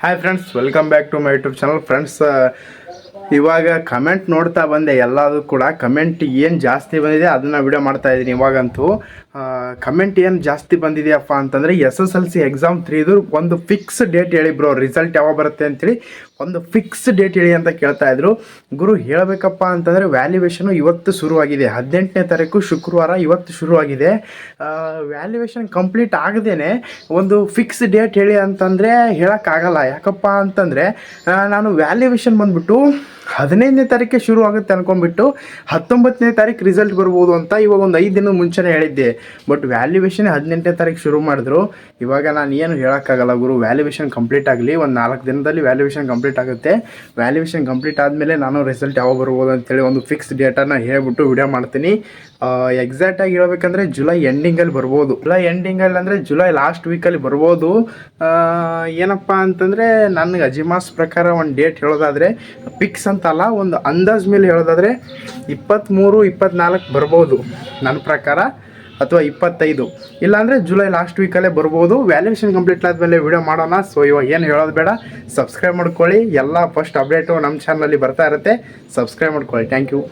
Hi friends welcome back to my YouTube channel friends ಇವಾಗ comment ನೋಡ್ತಾ ಬಂದೆ. ಎಲ್ಲದೂ ಕೂಡ ಕಮೆಂಟ್ ಏನು ಜಾಸ್ತಿ ಬಂದಿದೆ ಅದನ್ನು ವಿಡಿಯೋ ಮಾಡ್ತಾ ಇದ್ದೀನಿ ಇವಾಗಂತೂ. ಕಮೆಂಟ್ ಏನು ಜಾಸ್ತಿ ಬಂದಿದೆಯಪ್ಪ ಅಂತಂದರೆ S S L C exam ತ್ರೀದು ಒಂದು ಫಿಕ್ಸ್ ಡೇಟ್ ಹೇಳಿ ಬ್ರೋ ರಿಸಲ್ಟ್ ಯಾವಾಗ ಬರುತ್ತೆ ಅಂತೇಳಿ ಒಂದು ಫಿಕ್ಸ್ ಡೇಟ್ ಹೇಳಿ ಅಂತ ಕೇಳ್ತಾ ಇದ್ರು. ಗುರು ಹೇಳಬೇಕಪ್ಪ ಅಂತಂದರೆ ವ್ಯಾಲ್ಯೂಯೇಷನು ಇವತ್ತು ಶುರುವಾಗಿದೆ. ಹದಿನೆಂಟನೇ ತಾರೀಕು ಶುಕ್ರವಾರ ಇವತ್ತು ಶುರುವಾಗಿದೆ. ವ್ಯಾಲ್ಯೂಯೇಷನ್ ಕಂಪ್ಲೀಟ್ ಆಗದೇನೆ ಒಂದು ಫಿಕ್ಸ್ ಡೇಟ್ ಹೇಳಿ ಅಂತಂದರೆ ಹೇಳೋಕ್ಕಾಗಲ್ಲ. ಯಾಕಪ್ಪ ಅಂತಂದರೆ ನಾನು ವ್ಯಾಲ್ಯೂಯೇಷನ್ ಬಂದ್ಬಿಟ್ಟು ಹದಿನೈದನೇ ತಾರೀಕೆ ಶುರು ಆಗುತ್ತೆ ಅನ್ಕೊಂಡ್ಬಿಟ್ಟು ಹತ್ತೊಂಬತ್ತನೇ ತಾರೀಕು ರಿಸಲ್ಟ್ ಬರ್ಬೋದು ಅಂತ ಇವಾಗ ಒಂದು ಐದು ದಿನದ ಮುಂಚೆನೇ ಹೇಳಿದ್ದೆ. ಬಟ್ ವ್ಯಾಲ್ಯೂವೇಷನ್ ಹದಿನೆಂಟನೇ ತಾರೀಕು ಶುರು ಮಾಡಿದ್ರು. ಇವಾಗ ನಾನು ಏನು ಹೇಳೋಕ್ಕಾಗಲ್ಲ ಗುರು. ವ್ಯಾಲ್ಯೂವೇಷನ್ ಕಂಪ್ಲೀಟ್ ಆಗಲಿ, ಒಂದು ನಾಲ್ಕು ದಿನದಲ್ಲಿ ವ್ಯಾಲ್ಯೂವೇಷನ್ ಕಂಪ್ಲೀಟ್ ಆಗುತ್ತೆ. ವ್ಯಾಲ್ಯೂವೇಷನ್ ಕಂಪ್ಲೀಟ್ ಆದಮೇಲೆ ನಾನು ರಿಸಲ್ಟ್ ಯಾವಾಗ ಬರ್ಬೋದು ಅಂತೇಳಿ ಒಂದು ಫಿಕ್ಸ್ ಡೇಟನ್ನು ಹೇಳ್ಬಿಟ್ಟು ವಿಡಿಯೋ ಮಾಡ್ತೀನಿ. ಎಕ್ಸಾಕ್ಟಾಗಿ ಹೇಳ್ಬೇಕಂದ್ರೆ ಜುಲೈ ಎಂಡಿಂಗಲ್ಲಿ ಬರ್ಬೋದು. ಜುಲೈ ಎಂಡಿಂಗಲ್ಲಿ ಅಂದರೆ ಜುಲೈ ಲಾಸ್ಟ್ ವೀಕಲ್ಲಿ ಬರ್ಬೋದು. ಏನಪ್ಪ ಅಂತಂದರೆ ನನಗೆ ಅಜಿಮಾಸ್ ಪ್ರಕಾರ ಒಂದು ಡೇಟ್ ಹೇಳೋದಾದರೆ ಫಿಕ್ಸ್ ಅಂತಲ್ಲ, ಒಂದು ಅಂದಾಜ್ ಮೇಲೆ ಹೇಳೋದಾದರೆ ಇಪ್ಪತ್ತ್ಮೂರು ಇಪ್ಪತ್ನಾಲ್ಕು ಬರ್ಬೋದು ನನ್ನ ಪ್ರಕಾರ, ಅಥವಾ ಇಪ್ಪತ್ತೈದು. ಇಲ್ಲಾಂದರೆ ಜುಲೈ ಲಾಸ್ಟ್ ವೀಕಲ್ಲೇ ಬರ್ಬೋದು. ವ್ಯಾಲ್ಯೂಷನ್ ಕಂಪ್ಲೀಟ್ ಆದಮೇಲೆ ವಿಡಿಯೋ ಮಾಡೋಣ. ಸೊ ಇವಾಗ ಏನು ಹೇಳೋದು ಬೇಡ. ಸಬ್ಸ್ಕ್ರೈಬ್ ಮಾಡ್ಕೊಳ್ಳಿ. ಎಲ್ಲ ಫಸ್ಟ್ ಅಪ್ಡೇಟು ನಮ್ಮ ಚಾನಲಲ್ಲಿ ಬರ್ತಾ ಇರುತ್ತೆ. ಸಬ್ಸ್ಕ್ರೈಬ್ ಮಾಡ್ಕೊಳ್ಳಿ. Thank you